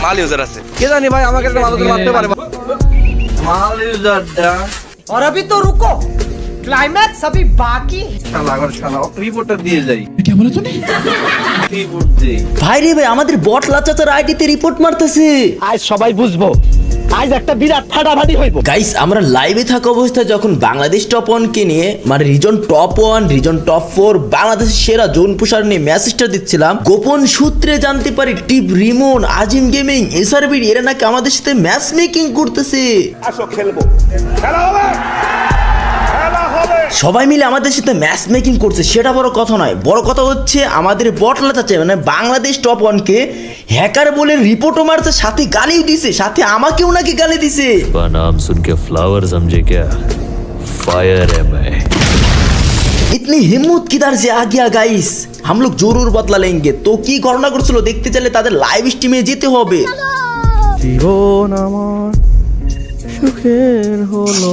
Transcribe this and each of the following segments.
মাল ইউজার আছে কে জানি ভাই আমাকে একটা মাদক মারতে পারে মাল ইউজারটা और अभी तो रुको क्लाइमैक्स अभी बाकी है শালা ঘর শালা রিপোর্টটা দিয়ে যাই কি বলে তুমি রিপোর্ট দেই ভাই রে ভাই আমাদের বট লাচাচার আইডিতে রিপোর্ট মারতেছে আজ সবাই বুঝবো আজ একটা বিরাট ফাটাফাটি হইব। গাইস আমরা লাইভে থাকা অবস্থায় যখন বাংলাদেশ টপ ওয়ানকে নিয়ে মানে region top one region top four বাংলাদেশের সেরা জোন পুষার নিয়ে মেসেজটা দিচ্ছিলাম গোপন সূত্রে জানতে পারি টিপ রিমন আজিম গেমিং এসআরবির এরা নাকি আমাদের সাথে ম্যাচ মেকিং করতেছে সবাই মিলে আমাদের সাথে ম্যাচ মেকিং করছে সেটা বড় কথা নয় বড় কথা হচ্ছে আমাদের বটলা চাচ্ছে মানে বাংলাদেশ টপ ওয়ানকে হ্যাকার বলে রিপোর্টও মারছে সাথে গালিও দিছে সাথে আমাকেও নাকি গালি দিছে का नाम सुन के फ्लावर समझे क्या फायर है मैं इतनी हिम्मत किधर से आ गया गाइस हम लोग जरूर बदला लेंगे তো কি ঘটনা করছিল দেখতে চাইলে তাদের লাইভ স্ট্রিমে যেতে হবে জীবন আমার সুখের হলো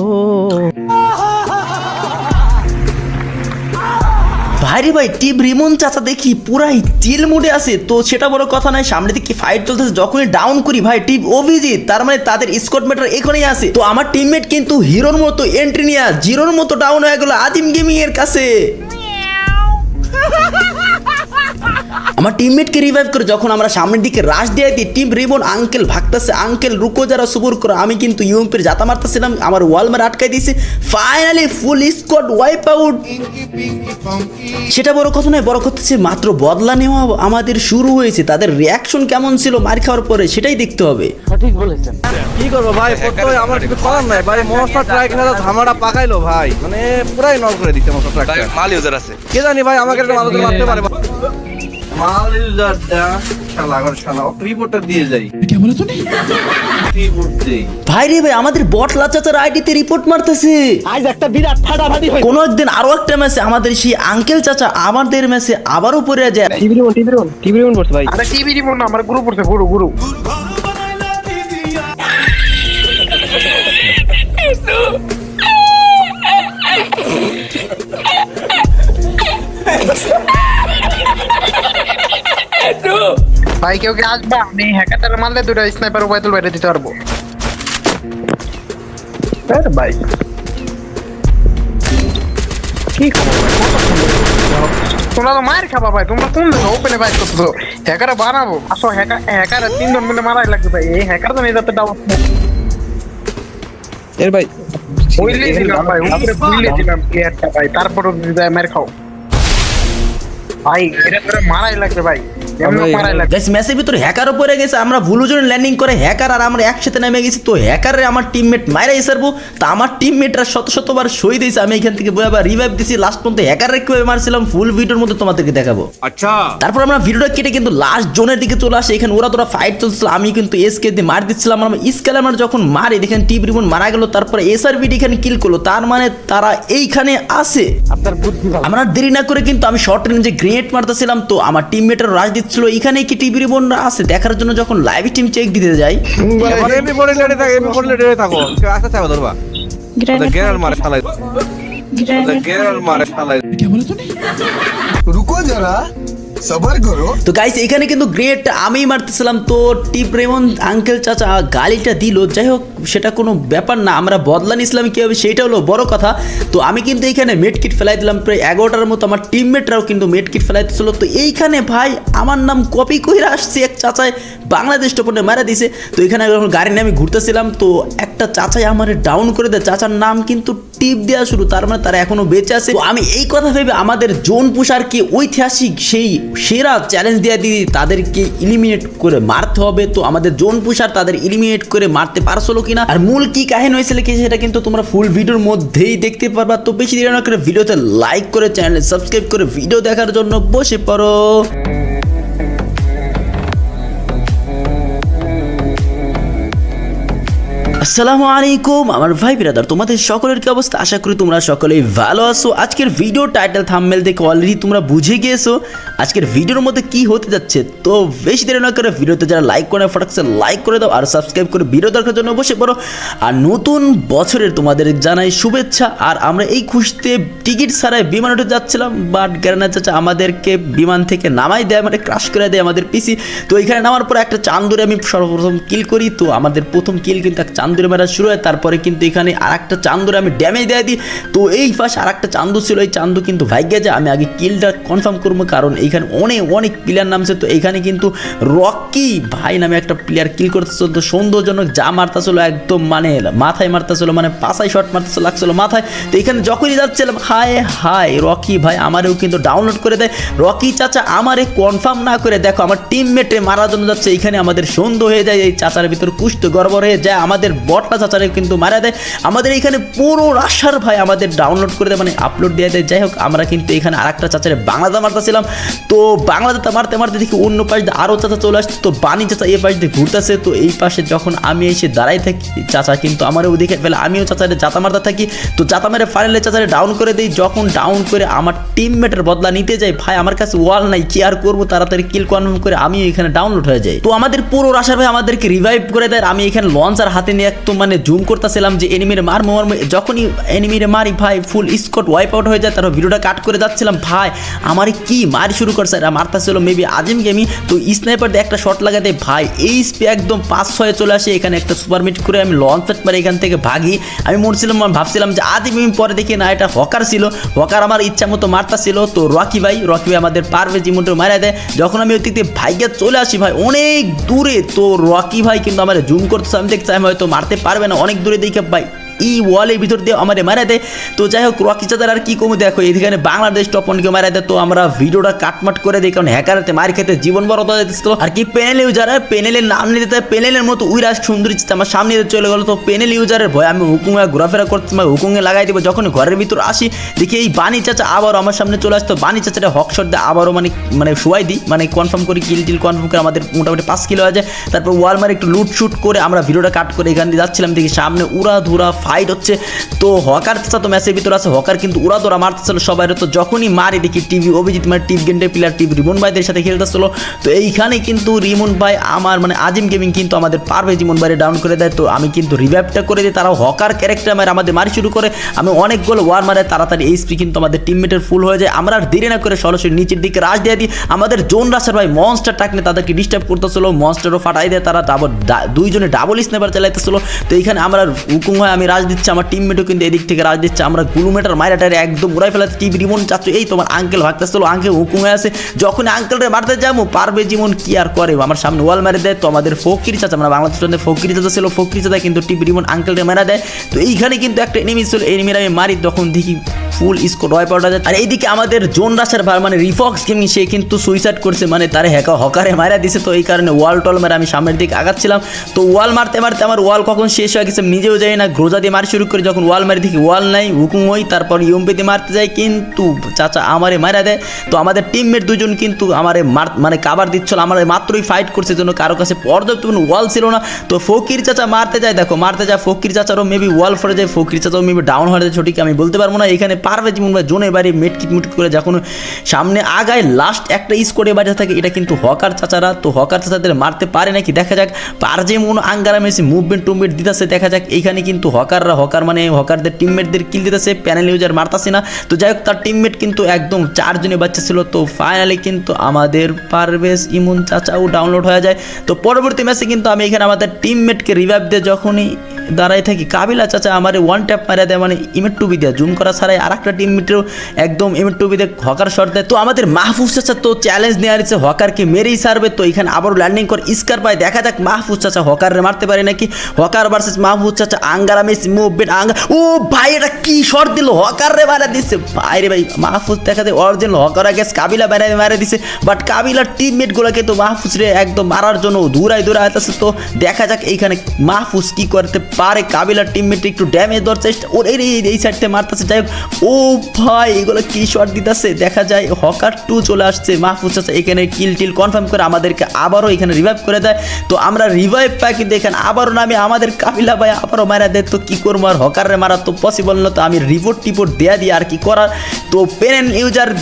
ভাইরে ভাই, টিম রিমন চাচা দেখি পুরাই চিল মুডে আছে। তো সেটা বড় কথা নয় সামনে দিকে ফাইট চলতেছে, যখনই ডাউন করি ভাই টিম অভিজিৎ, তার মানে তাদের স্কট মেটার এখানেই আছে। তো আমার টিমমেট কিন্তু হিরোর মতো এন্ট্রি নিয়ে, জিরোর মতো ডাউন হয়ে গেল আদিম গেমিং এর কাছে। আমার টিমমেটকে রিভাইভ করে যখন আমরা সামনের দিকে রাশ দিয়ে দিই টিম রিবন আঙ্কেল ভাগতেছে আঙ্কেল রুকো যারা সুবুর করে আমি কিন্তু ইউএমপির জাতা মারতেছিলাম আমার ওয়াল মারে আটকাই দিয়েছি। Finally full squad wipe out সেটা বড় কথা নয় বড় কথা হচ্ছে মাত্র বদলা নেওয়া আমাদের শুরু হয়েছে। তাদের রিয়াকশন কেমন ছিল মার খাওয়ার পরে সেটাই দেখতে হবে। সঠিক বলেছেন। কি করব ভাই আমার কিছু করার নাই। ভাই মনস্টার ট্রাক খেলা ধামাটা পাকাইলো ভাই। মানে পুরাই নক করে দিচ্ছে ভাই ট্রাকটা মাল ইউজার আছে। কে জানি ভাই আমাকে একটা মাদক মারতে পারে। মাল ইউজারটা শালা ঘর শালা রিপোর্টটা দিয়ে যাই। কে বলে তুমি রিপোর্ট দেই। ভাই রে ভাই আমাদের বট লাচাচার আইডিতে রিপোর্ট মারতেছে। আজ একটা বিরাট ফাটাফাটি কোনো একদিন আরও একটা ম্যাচে আমাদের সেই আঙ্কেল চাচা আমাদের ম্যাচে আবারও পড়ে যায়। TV remote TV remote TV remote করছে ভাই। আরে টিভি রিমোট না আমার গুরু পড়ছে গুরু গুরু ভাই কেউ কি আসবা? আমি হ্যাকারটার মারলে দুটো স্নাইপার উপায় তুল বাইরে দিতে পারব। ভাই। কি খবর ভাই? কত সুন্দর। তোমরা তো মায়ের খাবা ভাই তোমরা কোন দেশে ওপেনে বাইক করতেছো? হ্যাকারে বানাবো। আসো হ্যাকার হ্যাকার তিনজন মিলে মারাই লাগবে ভাই। এই হ্যাকার তো এর ভাই দিলাম ভাই উপরে বুঝলে দিলাম। কি ভাই তারপরে মেরে খাও ভাই এটা করে মারাই লাগবে ভাই। এমন মারাই লাগবে। গাইস ম্যাচের ভিতরে হ্যাকারও পড়ে গেছে আমরা ভুলো ল্যান্ডিং করে হ্যাকার আর আমরা একসাথে নেমে গেছি তো হ্যাকারে আমার টিমমেট মাইরা এসারবো তা আমার টিমমেটরা শত শতবার শহীদ হয়েছে আমি এখান থেকে বই রিভাইভ দিছি লাস্ট পর্যন্ত হ্যাকারে কীভাবে মারছিলাম ফুল ভিডিওর মধ্যে তোমাদেরকে দেখাবো। আচ্ছা। তারপর আমরা ভিডিওটা কেটে কিন্তু লাস্ট জোনের দিকে চলে আসে এখানে ওরা তোরা ফাইট চলছিল আমি কিন্তু এসকে দিয়ে মার দিচ্ছিলাম আমরা স্কেল আমরা যখন মারি দেখেন টিপ রিমন মারা গেল তারপরে এখানে কিল করল তার মানে তারা এইখানে আছে। আপনার আমরা দেরি না করে কিন্তু আমি শর্ট রেঞ্জে গ্রেনেড নেট মারতেছিলাম তো আমার টিমমেটের রাজ দিচ্ছিল। এখানে কি টিভি রিবনরা আছে? দেখার জন্য যখন লাইভ টিম চেক দিতে যাই এমপি পড়ে লেটে থাকো এমপি পড়ে লেটে থাকো। আস্তে থাকো ধরবা। গ্রেনেড মারে। শালাই গ্রেনেড মারে শালাই কে বলছ তুমি রুকো যারা তো গাইস এখানে কিন্তু গ্রেট আমি মারতেছিলাম। তো টিপ রেমন আঙ্কেল চাচা, গালিটা দিল। যাই হোক, সেটা কোনো ব্যাপার না, আমরা বদলা নিয়েছিলাম হবে সেইটা হলো বড় কথা। তো আমি কিন্তু এখানে মেটকিট ফেলাই দিলাম, প্রায় এগারোটার মতো। আমার টিমমেটরাও কিন্তু মেডকিট ফেলাই দিয়েছিল তো এইখানে ভাই, আমার নাম কপি কইরা আসছে এক চাচায়। বাংলাদেশ টোপনে মারা দিছে। তো এখানে যখন গাড়ি নিয়ে আমি ঘুরতেছিলাম। তো একটা চাচাই আমার ডাউন করে দেয়। চাচার নাম কিন্তু টিপ দেওয়া শুরু। তার মানে তারা এখনও বেঁচে আছে। তো আমি এই কথা ভেবে আমাদের জোন পুষারকে ঐতিহাসিক সেই সেরা চ্যালেঞ্জ দেওয়া দিদি তাদেরকে ইলিমিনেট করে মারতে হবে। তো আমাদের জোন পুষার তাদের ইলিমিনেট করে মারতে পারছিল কিনা? আর মূল কি কাহিনী হয়েছিল কি সেটা কিন্তু তোমরা ফুল ভিডিওর মধ্যেই দেখতে পারবা। তো বেশি দেরি না করে ভিডিওতে লাইক করে চ্যানেলে সাবস্ক্রাইব করে ভিডিও দেখার জন্য বসে পড়ো। আসসালামু আলাইকুম, আমার ভাই ব্রাদার তোমাদের সকলের কি অবস্থা? আশা করি তোমরা সকলেই ভালো আছো। আজকের ভিডিও টাইটেল থাম্বনেল দেখে অলরেডি তোমরা বুঝে গিয়েছো। আজকের ভিডিওর মধ্যে কি হতে যাচ্ছে, তো বেশি দেরি না করে ভিডিওতে যারা লাইক করে ফটাকসে লাইক করে দাও আর সাবস্ক্রাইব করে ভিডিও দেখার জন্য বসে পড়ো আর নতুন বছরের তোমাদের জানাই শুভেচ্ছা। আর আমরা এই খুশিতে টিকিট ছাড়াই বিমান উঠে যাচ্ছিলাম বাট গ্যারানা চাচা আমাদেরকে বিমান থেকে নামাই দেয় মানে ক্রাশ করে দেয় আমাদের পিসি তো এখানে নামার পর একটা চান্দুরে আমি সর্বপ্রথম কিল করি, তো আমাদের প্রথম কিল কিন্তু এক চান্দুরে মারা শুরু হয়, তারপরে কিন্তু এখানে আর একটা চান্দুরে আমি ড্যামেজ দিয়ে দিই। তো এই পাশে আর একটা চান্দু ছিল, এই চান্দু কিন্তু ভাগ্যে যায়, আমি আগে কিলটা কনফার্ম করব, কারণ এইখানে অনেক অনেক প্লেয়ার নামছে। তো এখানে কিন্তু রকি ভাই নামে একটা প্লেয়ার কিল করতেছিল তো সৌন্দর্যজনক যা মারতেছিল, একদম মানে মাথায় মারতেছিল মানে পাশায় শট মারতেছিল, লাগছিল মাথায়। তো এখানে যখনই যাচ্ছিলাম হায় হায়, রকি ভাই আমারেও কিন্তু ডাউনলোড করে দেয়। রকি চাচা আমারে কনফার্ম না করে, দেখো, আমার টিমমেটে মারার জন্য যাচ্ছে, এখানে আমাদের সন্দেহ হয়ে যায়, এই চাচার ভিতর কুষ্ঠ গড়বড় হয়ে যায়, আমাদের বটটা চাচারে কিন্তু মারা দেয়। আমাদের এইখানে পুরো রাশার ভাই আমাদের ডাউনলোড করে দেয় মানে আপলোড দিয়ে দেয়। যাই হোক, আমরা কিন্তু এখানে আর একটা চাচারে বাংলাতে মারতেছিলাম। তো বাংলাতে মারতে মারতে দেখি অন্য পাশ দিয়ে আরও চাচা চলে আসছে। তো বাণী চাচা এই পাশ দিয়ে ঘুরতেছে। তো এই পাশে যখন আমি এসে দাঁড়াই থাকি, চাচা কিন্তু আমারও দেখে ফেলে, আমিও চাচারে জাতা মারতে থাকি। তো জাতা মেরে ফাইনালে চাচারে ডাউন করে দিই। যখন ডাউন করে আমার টিমমেটের বদলা নিতে যাই, ভাই, আমার কাছে ওয়াল নাই, কি আর করব? তাড়াতাড়ি কিল কনফার্ম করে আমি এখানে ডাউনলোড হয়ে যাই। তো আমাদের পুরো রাশার ভাই আমাদেরকে রিভাইভ করে দেয়। আমি এখানে লঞ্চার হাতে নিয়ে একদম মানে জুম করতেছিলাম যে এনিমিরে মার মার যখনই এনিমিরে মারি, ভাই ফুল স্কট ওয়াইপ আউট হয়ে যায়, তারপর ভিডিওটা কাট করে যাচ্ছিলাম, ভাই, আমার কি মারি শুরু করছে? আর মারতেছিল মেবি আজিম গেমি। তো স্নাইপার দিয়ে একটা শট লাগাতে ভাই, এই স্পে একদম পাঁচ ছয়ে চলে আসে। এখানে একটা সুপার মিট করে আমি লঞ্চ প্যাট মারি, এখান থেকে ভাগি। আমি মরছিলাম, আমি ভাবছিলাম যে আজিম গেমি পরে দেখি, না, এটা হকার ছিল। হকার আমার ইচ্ছা মতো মারতাছিল। তো রকি ভাই রকি ভাই আমাদের পারবে জিমনটা মারা দেয়। যখন আমি অতীতে ভাইকে চলে আসি, ভাই, অনেক দূরে, তো রকি ভাই কিন্তু আমার জুম করতেছে। আমি দেখছি, আমি হয়তো মারতে পারবে না অনেক দূরে দিকে ভাই। এই ওয়ালের ভিতর দিয়ে আমাদের মারা দেয়। তো যাই হোক রকি চাঁদার আর কি কমে, দেখো এখানে বাংলাদেশ টপনকে মারা দেয়। তো আমরা ভিডিওটা কাটমাট করে দিই কারণ হ্যাকারতে মার খেতে জীবন বড় হয়ে দিচ্ছিল আর কি প্যানেল ইউজার প্যানেলের নাম নিতে প্যানেলের মতো উইরাজ সুন্দরী আমার সামনে চলে গেলো। তো প্যানেল ইউজারের ভয় আমি হুকুমে ঘোরাফেরা করতে হুকুমে লাগাই দেবো, যখন ঘরের ভিতর আসি, দেখি এই বাণী চাচা আবার আমার সামনে চলে আসতো বাণী চাচাটা হক শট দিয়ে আবারও মানে মানে শুয়াই দিই মানে কনফার্ম করি কিল টিল কনফার্ম করে আমাদের মোটামুটি পাঁচ কিলো আছে তারপর ওয়াল মারে একটু লুট শুট করে আমরা ভিডিওটা কাট করে এখান দিয়ে যাচ্ছিলাম। দেখি সামনে উড়া ধুরা ফাইট হচ্ছে। তো হকার তো ম্যাচের ভিতরে আছে, হকার কিন্তু উড়া ধরা মারতেছিল সবাই তো যখনই মারি দেখি টিভি অভিজিৎ মানে টিভ গেন্ডের প্লেয়ার টিভি রিমন ভাইদের সাথে খেলতেছিল। তো এইখানে কিন্তু রিমন ভাই আমার মানে আজিম গেমিং কিন্তু আমাদের পারবে জিমন ভাইরে ডাউন করে দেয়। তো আমি কিন্তু রিভাইভটা করে দিই, তারাও হকার ক্যারেক্টার মারে আমাদের মারি শুরু করে। আমি অনেক গোল ওয়ার মারে, তাড়াতাড়ি এইচপি কিন্তু আমাদের টিমমেটের ফুল হয়ে যায়। আমরা আর দেরি না করে সরাসরি নিচের দিকে রাশ দিয়ে দিই। আমাদের জোন রাশার ভাই মনস্টার টাকলে তাদেরকে ডিস্টার্ব করতেছিল মনস্টারও ফাটাই দেয় তারা। ডাবল দুইজনে ডাবল স্নেপার চালাইতেছিল। তো এইখানে আমরা হুকুম হয়, আমি রাজ দিচ্ছে, আমার টিমমেটও কিন্তু এদিক থেকে রাজ দিচ্ছে। আমরা গুলুমেটার মাইরাটারে একদম উড়াই ফেলাতে টিভি রিমন চাচ্ছ? এই তোমার আঙ্কেল ভাগতেছিল আঙ্কেল হুকুম হয়ে আছে। যখন আঙ্কেলটা মারতে যাব, পারবে জীবন কি আর করে? আমার সামনে ওয়াল মেরে দেয়, তো আমাদের ফকির চাচা আমরা বাংলাদেশের ফকির চাচা ছিল, ফকির চাচা কিন্তু টিভি রিমন আঙ্কেলটা মারা দেয়। তো এইখানে কিন্তু একটা এনিমি ছিল এনিমির আমি মারি, তখন দেখি ফুল স্কোর ওয়াইপ আউট আর এইদিকে আমাদের জোন রাশার ভাই মানে রিফক্স গেমিং সে কিন্তু সুইসাইড করছে মানে তার হ্যাকা হকারে মারা দিছে। তো এই কারণে ওয়াল টল মেরে আমি সামনের দিকে আগাচ্ছিলাম। তো ওয়াল মারতে মারতে আমার ওয়াল কখন শেষ হয়ে গেছে নিজেও যাই না। গ্রোজা দিয়ে মারি শুরু করি, যখন ওয়াল মারি দেখি ওয়াল নাই, হুকুম হই, তারপর ইউম্পি দিয়ে মারতে যাই। কিন্তু চাচা আমারে মারা দেয়। তো আমাদের টিমমেট দুজন কিন্তু আমারে মার মানে কাবার দিচ্ছিল আমার মাত্রই ফাইট করছে জন্য কারও কাছে পর্যাপ্ত কোনো ওয়াল ছিল না। তো ফকির চাচা মারতে যায়, দেখো, মারতে যায়, ফকির চাচারও মেবি ওয়াল ফরে যায়, ফকির চাচাও মেবি ডাউন হয়ে যায়, সঠিক আমি বলতে পারব না। এখানে পারবে যেমন ভাই জোনে বাড়ি মেটকিট মুটকিট করে যখন সামনে আগায় লাস্ট একটা স্কোরে বাজে থাকে, এটা কিন্তু হকার চাচারা, তো হকার চাচাদের মারতে পারে নাকি? দেখা যাক পার যে মন আঙ্গারা মেসি মুভমেন্ট টুভমেন্ট দিতেছে, দেখা যাক, এইখানে কিন্তু হকাররা, হকার মানে হকারদের টিমমেটদের কিল দিতেছে প্যানেল ইউজার মারতাছে না। তো যাই হোক, তার টিমমেট কিন্তু একদম চারজনে বাচ্চা ছিল, তো ফাইনালি কিন্তু আমাদের পারভেজ ইমুন চাচাও ডাউনলোড হয়ে যায়। তো পরবর্তী ম্যাচে কিন্তু আমি এখানে আমাদের টিমমেটকে রিভাইভ দিয়ে যখনই দাঁড়াই থাকি। কাবিলা চাচা আমার ওয়ান ট্যাপ মারা দেয় মানে ইমেট টুবি দেয়। জুম করা ছাড়াই আর একটা টিমমেটেরও একদম ইমেট টুবি দিয়ে হকার শট দেয়। তো আমাদের মাহফুজ চাচা তো চ্যালেঞ্জ নেওয়ার হয়েছে হকারকে মেরেই সারবে তো এখানে আবারও ল্যান্ডিং করে স্কার পায়। দেখা যাক মাহফুজ চাচা হকারে মারতে পারে নাকি। হকার ভার্সেস মাহফুজ চাচা, আঙ্গারা মেস মুভমেন্ট আঙ্গা ও ভাই, এটা কি শট দিল? হকার রে মারা দিচ্ছে ভাই রে ভাই, মাহফুজ দেখা যায় অরিজিনাল হকার আগে কাবিলা বেড়ে মারা দিছে। বাট কাবিলার গুলোকে তো মাহফুজ রে একদম মারার জন্য দূরাই দূরাই আসতেছে। তো দেখা যাক এইখানে মাহফুজ কি করতে পারে কাবিলার টিমমেট একটু ড্যামেজ দেওয়ার চেষ্টা ওর এই এই- এই সাইড থেকে মারতেছে। যাই হোক, ও ভাই, এগুলো কি শট দিতেছে? দেখা যায় হকার টু চলে আসছে। মাহফুজ চাচা এখানে কিল টিল কনফার্ম করে আমাদেরকে আবারও এখানে রিভাইভ করে দেয়। তো আমরা রিভাইভ পাই, কিন্তু এখানে আবারও নামে আমাদের কাবিলা ভাই আবারও মারা দেয়। তো কী করব আর? হকারে মারা তো পসিবল না। তো আমি রিপোর্ট টিপোর্ট দেয়া দিই আর কি করার? তো পেন ইউজার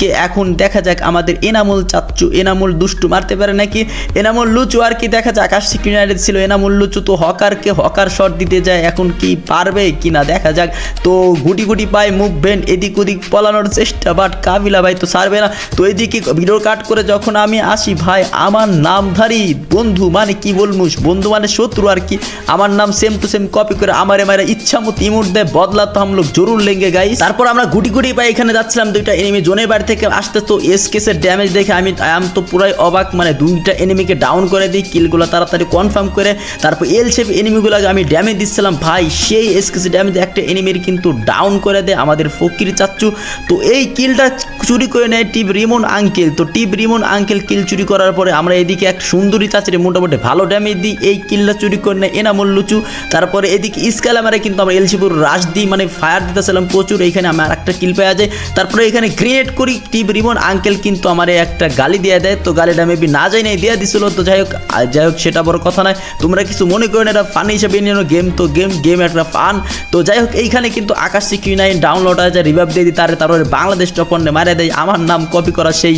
কে এখন দেখা যাক আমাদের এনামুল চাচ্চু, এনামুল দুষ্টু মারতে পারে নাকি? এনামুল লুচু আর কি দেখা যাক আকাশ ইউনাইটেড ছিল, এনামুল লুচু তো হকারকে হকার শট দিতে যায়, এখন কি পারবে কি না দেখা যাক। তো গুটি গুটি পায় মুভমেন্ট এদিক ওদিক পলানোর চেষ্টা বাট কাবিলা ভাই তো সারবে না। তো এদিকে ভিডিও কাট করে যখন আমি আসি, ভাই, আমার নামধারী বন্ধু মানে কি বলব, বন্ধু মানে শত্রু আর কি। আমার নাম সেম টু সেম কপি করে আমারে মারে ইচ্ছা মতো ইমোট দেয়, বদলা তো হাম জরুর লেঙ্গে গাই তারপর আমরা গুটি গুটি পাই এখানে যাচ্ছিলাম, দুইটা এনিমি জোনের বাড়ি থেকে আসতে তো এস কেসের ড্যামেজ দেখে আমি আম তো পুরাই অবাক। মানে দুইটা এনিমিকে ডাউন করে দিই কিলগুলো তাড়াতাড়ি কনফার্ম করে, তারপর এল শেপ এনিমিগুলোকে আমি ড্যামেজ দিচ্ছিলাম। ভাই, সেই এস কেসের ড্যামেজ একটা এনিমির কিন্তু ডাউন করে দেয় আমাদের ফকির চাচ্ছু তো এই কিলটা চুরি করে নেয় টিপ রিমন আঙ্কেল তো টিপ রিমন আঙ্কেল কিল চুরি করার পরে আমরা এদিকে এক সুন্দরী চাচিরে মোটামুটি ভালো ড্যামেজ দিই। এই কিলটা চুরি করে নেয় এনামুল লুচু। তারপরে এদিকে ইসকালামারে কিন্তু আমরা এলসিপুর রাশ দিই মানে ফায়ার দিতেছিলাম প্রচুর। এইখানে আমার একটা কিল পাওয়া যায়। তারপরে এখানে গ্রেনেড করি। টিপ রিবন আঙ্কেল কিন্তু আমার একটা গালি দিয়ে দেয়। তো গালিটা মেবি না যাই নাই, দিয়ে দিছিল। তো যাই হোক যাই হোক, সেটা বড় কথা নয়। তোমরা কিছু মনে করো না, এটা ফান হিসেবে নিয়ে গেম তো গেম গেম একটা ফান তো যাই হোক, এইখানে কিন্তু আকাশ কিউ নাইন ডাউনলোড হয়ে যায় রিভাইভ দিয়ে দিই, তার তারপরে বাংলাদেশ টপন্ডে মারে দেয় আমার নাম কপি করা সেই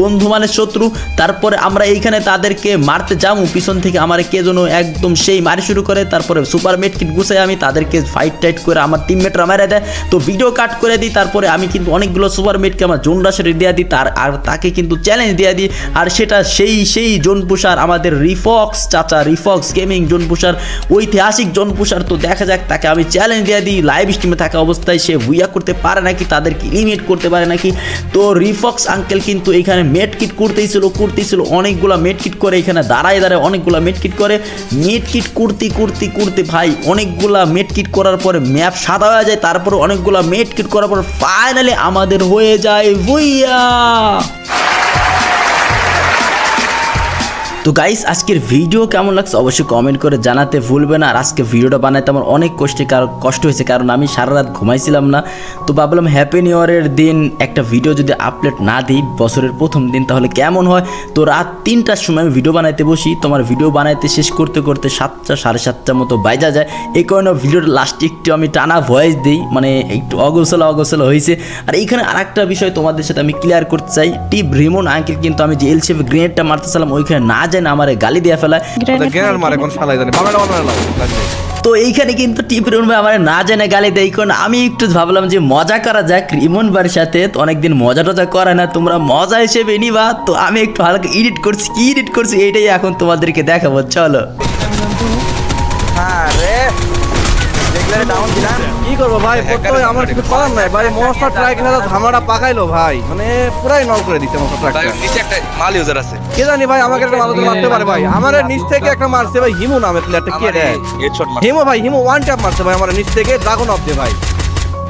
বন্ধু মানে শত্রু, তারপরে আমরা এইখানে তাদেরকে মারতে যাব। পিছন থেকে আমার কে যেন একদম সেই মারি শুরু করে, তারপরে সুপার মেট কিট গুছাই আমি তাদেরকে ফাইট টাইট করে আমার টিম টিমমেটরা মেরে দেয়। তো ভিডিও কাট করে দিই, তারপরে আমি কিন্তু অনেকগুলো সুপার মেটকে আমার জোন রাশারে দিয়ে দিই, তার আর তাকে কিন্তু চ্যালেঞ্জ দিয়ে দিই। আর সেটা সেই সেই জোন পুষার আমাদের রিফক্স চাচা রিফক্স গেমিং জোন পুষার ঐতিহাসিক জোন পুষার তো দেখা যাক, তাকে আমি চ্যালেঞ্জ দিয়ে দিই। লাইভ স্ট্রিমে থাকা অবস্থায় সে বুইয়া করতে পারে নাকি, তাদেরকে লিমিট করতে পারে নাকি। তো রিফক্স আঙ্কেল কিন্তু এখানে মেট কিট করতেইছিল করতেই ছিল অনেকগুলো মেট কিট করে এখানে দাঁড়ায় দাঁড়ায় অনেকগুলো মেট কিট করে। মেট কিট করতে করতে করতে ভাই, অনেকগুলা মেট কিট করার পরে ম্যাপ সাদা হয়ে যায়, তারপরে অনেকগুলা মেট কিট করার পর ফাইনালি আমাদের হয়ে যায়, ভুইয়া! তো গাইস আজকের ভিডিও কেমন লাগছে অবশ্যই কমেন্ট করে জানাতে ভুলবেন আর আজকে ভিডিওটা বানাইতে আমার অনেক কষ্টে কষ্ট হয়েছে, কারণ আমি সারা রাত ঘুমাইছিলাম না। তো ভাবলাম হ্যাপি নিউ ইয়ারের দিন, একটা ভিডিও যদি আপলোড না দিই বছরের প্রথম দিন, তাহলে কেমন হয়? তো রাত তিনটার সময় আমি ভিডিও বানাইতে বসি। তোমার ভিডিও বানাইতে শেষ করতে করতে সাতটা, সাড়ে সাতটার মতো বাইজা যায়। এই কারণে ভিডিওটা লাস্টে একটু আমি টানা ভয়েস দিই মানে একটু অগোছলা অগোছলা হয়েছে। আর এইখানে আরেকটা বিষয় তোমাদের সাথে আমি ক্লিয়ার করতে চাই। টিপ রিমন আঙ্কেল কিন্তু আমি যে এল গ্রেনেডটা মারতেছিলাম ওইখানে না যায় না আমার গালি দিয়ে ফেলায়। মারে কোন শালাই জানে? বাংলা বাংলা লাও লাগবে তো এইখানে কিন্তু টিপ ভাই আমার না জানে গালি দেয় কারণ আমি একটু ভাবলাম যে মজা করা যাক রিমন বাড়ির সাথে তো অনেকদিন মজা টজা করে না তোমরা মজা হিসেবে নিবা তো আমি একটু হালকা এডিট করছি কি এডিট করছি এইটাই এখন তোমাদেরকে দেখাবো চলো। কি করব ভাই? প্রথমে আমার কিছু করার নাই। ভাই মনস্টার ট্রাক না ঝামেলাটা পাকাইলো ভাই। মানে পুরাই নল করে ট্রাকটা। নিচে একটা মাল ইউজার আছে। কে জানি ভাই আমাকে একটা মানুষ মারতে পারে ভাই। আমার নিচ থেকে একটা মারছে ভাই হিমু নামে প্লেয়ারটা কে রে হিমু ভাই হিমু ওয়ান ট্যাপ মারছে ভাই আমার নিচ থেকে। ড্রাগন অফ দে ভাই।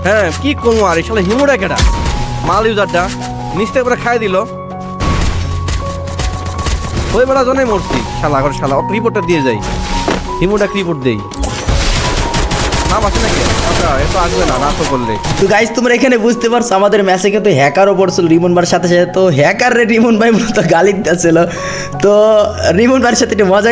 হ্যাঁ কি কমু আর? আসলে হিমুটা কেটা মাল ইউজারটা নিচ থেকে পুরো খাই দিল। ওই বেড়া জন্যই মরছি। শালা করে শালা রিপোর্টটা দিয়ে যাই। হিমুটা রিপোর্ট দেই। নাকি? আচ্ছা তোমরা এখানে বুঝতে পারছ, আমাদের কিন্তু সাথে সাথে তো হ্যাকার রিমন ভাই মূলত গালি তো রিমন সাথে মজা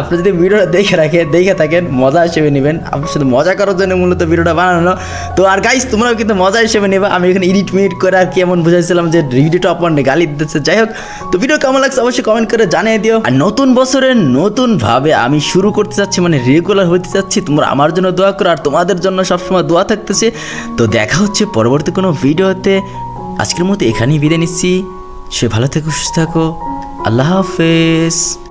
আপনি যদি ভিডিওটা দেখে দেখে থাকেন, মজা হিসেবে আপনার সাথে মজা করার জন্য মূলত ভিডিওটা বানানো। তো আর গাইজ তোমরাও কিন্তু মজা হিসেবে নেবে। আমি এখানে এডিট মিডিট করে আর কি এমন বুঝাইছিলাম যে গালি দিতেছে। যাই হোক, তো ভিডিও কেমন লাগছে অবশ্যই কমেন্ট করে জানিয়ে দিও। আর নতুন বছরে নতুন ভাবে আমি শুরু করতে চাচ্ছি মানে রেগুলার হতে চাচ্ছি, তোমরা আমার জন্য দোয়া করো। আর তোমাদের জন্য সবসময় দোয়া থাকতেছে। তো দেখা হচ্ছে পরবর্তী কোনো ভিডিওতে। আজকের মতো এখানেই বিদায় নিচ্ছি। সে ভালো থেকো, সুস্থ থাকো। আল্লাহ হাফেজ।